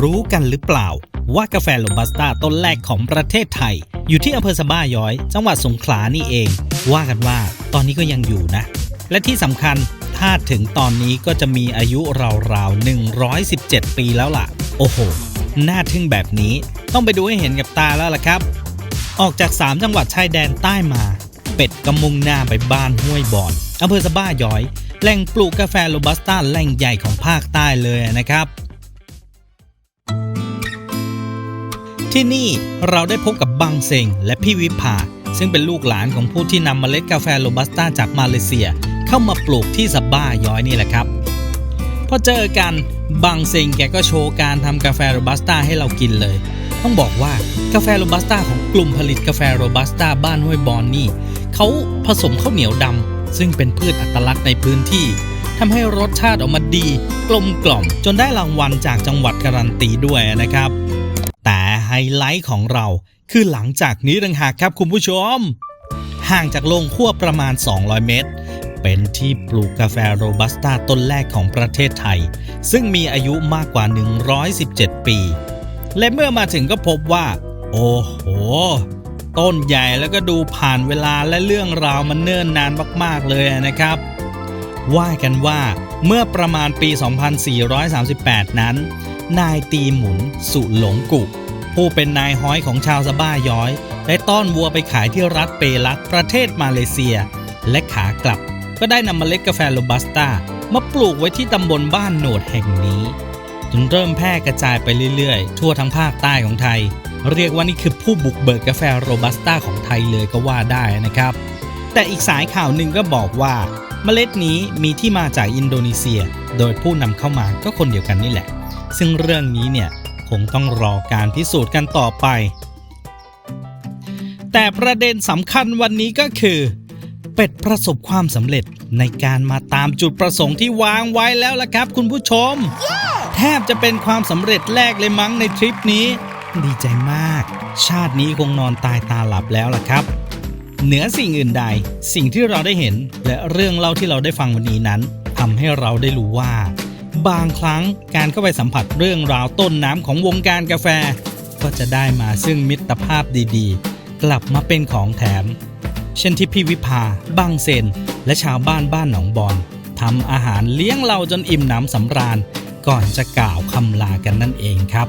รู้กันหรือเปล่า ว่ากาแฟโรบัสต้าต้นแรกของประเทศไทย อยู่ที่อำเภอสะบ้าย้อย จังหวัดสงขลานี่เอง ว่ากันว่าตอนนี้ก็ยังอยู่นะ และที่สำคัญถ้าถึงตอนนี้ก็จะมีอายุราวๆ 117 ปีแล้วล่ะ โอ้โห น่าทึ่งแบบนี้ต้องไปดูให้เห็นกับตาแล้วล่ะครับ ออกจาก 3 จังหวัดชายแดนใต้มา เป็ดก็มุ่งหน้าไปบ้านห้วยบอนอำเภอสะบ้าย้อย แหล่งปลูกกาแฟโรบัสต้าแหล่งใหญ่ของภาคใต้เลยนะครับ ที่นี่เราได้พบกับบังเซงและพี่วิภา ซึ่งเป็นลูกหลานของผู้ที่นำเมล็ดกาแฟโรบัสต้าจากมาเลเซีย เข้ามาปลูกที่สบ้าย้อยนี่แหละครับ พอเจอกันบังเซงแกก็โชว์การทำกาแฟโรบัสต้าให้เรากินเลย ต้องบอกว่ากาแฟโรบัสต้าของกลุ่มผลิตกาแฟโรบัสต้าบ้านห้วยบอนนี่เขาผสมข้าวเหนียวดำซึ่งเป็นพืชอัตลักษณ์ในพื้นที่ทำให้รสชาติออกมาดี กลมกล่อมจนได้รางวัลจากจังหวัดการันตีด้วยนะครับ ไฮไลท์ของเรา คือหลังจากนี้ต่างหากครับคุณผู้ชม ห่างจากโรงคั่วประมาณ 200 เมตร เป็นที่ปลูกกาแฟโรบัสต้าต้นแรกของประเทศไทย ซึ่งมีอายุมากกว่า 117 ปี และเมื่อมาถึงก็พบว่า โอ้โห ต้นใหญ่แล้วก็ดูผ่านเวลาและเรื่องราวมันเนิ่นนานมากๆเลยนะครับ ว่ากันว่าเมื่อประมาณปี 2438 นั้น นายตีหมุน สุหลงกุ ผู้เป็นนายฮ้อยของชาวสะบ้าย้อย ได้ต้อนวัวไปขายที่รัฐเปรัตประเทศมาเลเซีย และขากลับ ก็ได้นำเมล็ดกาแฟโรบัสต้ามาปลูกไว้ที่ตำบลบ้านโหนดแห่งนี้ จนเริ่มแพร่กระจายไปเรื่อยๆ ทั่วทั้งภาคใต้ของไทย เรียกว่านี่คือผู้บุกเบิกกาแฟโรบัสต้าของไทยเลยก็ว่าได้นะครับ แต่อีกสายข่าวหนึ่งก็บอกว่า เมล็ดนี้มีที่มาจากอินโดนีเซีย โดยผู้นำเข้ามาก็คนเดียวกันนี่แหละ ซึ่งเรื่องนี้เนี่ย คงต้องรอการพิสูจน์กันต่อไป แต่ประเด็นสำคัญวันนี้ก็คือ เป็ดประสบความสำเร็จในการมาตามจุดประสงค์ที่วางไว้แล้วล่ะครับคุณผู้ชมแทบจะเป็นความสำเร็จแรกเลยมั้งในทริปนี้ ดีใจมาก ชาตินี้คงนอนตายตาหลับแล้วล่ะครับ เหนือสิ่งอื่นใด สิ่งที่เราได้เห็นและเรื่องเล่าที่เราได้ฟังวันนี้นั้นทำให้เราได้รู้ว่า บางครั้งการเข้าไปสัมผัสเรื่องราวต้นน้ำของวงการกาแฟ ก็จะได้มาซึ่งมิตรภาพดีๆ กลับมาเป็นของแถม เช่นที่พี่วิภาบางเซน และชาวบ้านบ้านหนองบอนทำอาหารเลี้ยงเราจนอิ่มหนำสำราญ ก่อนจะกล่าวคำลากันนั่นเองครับ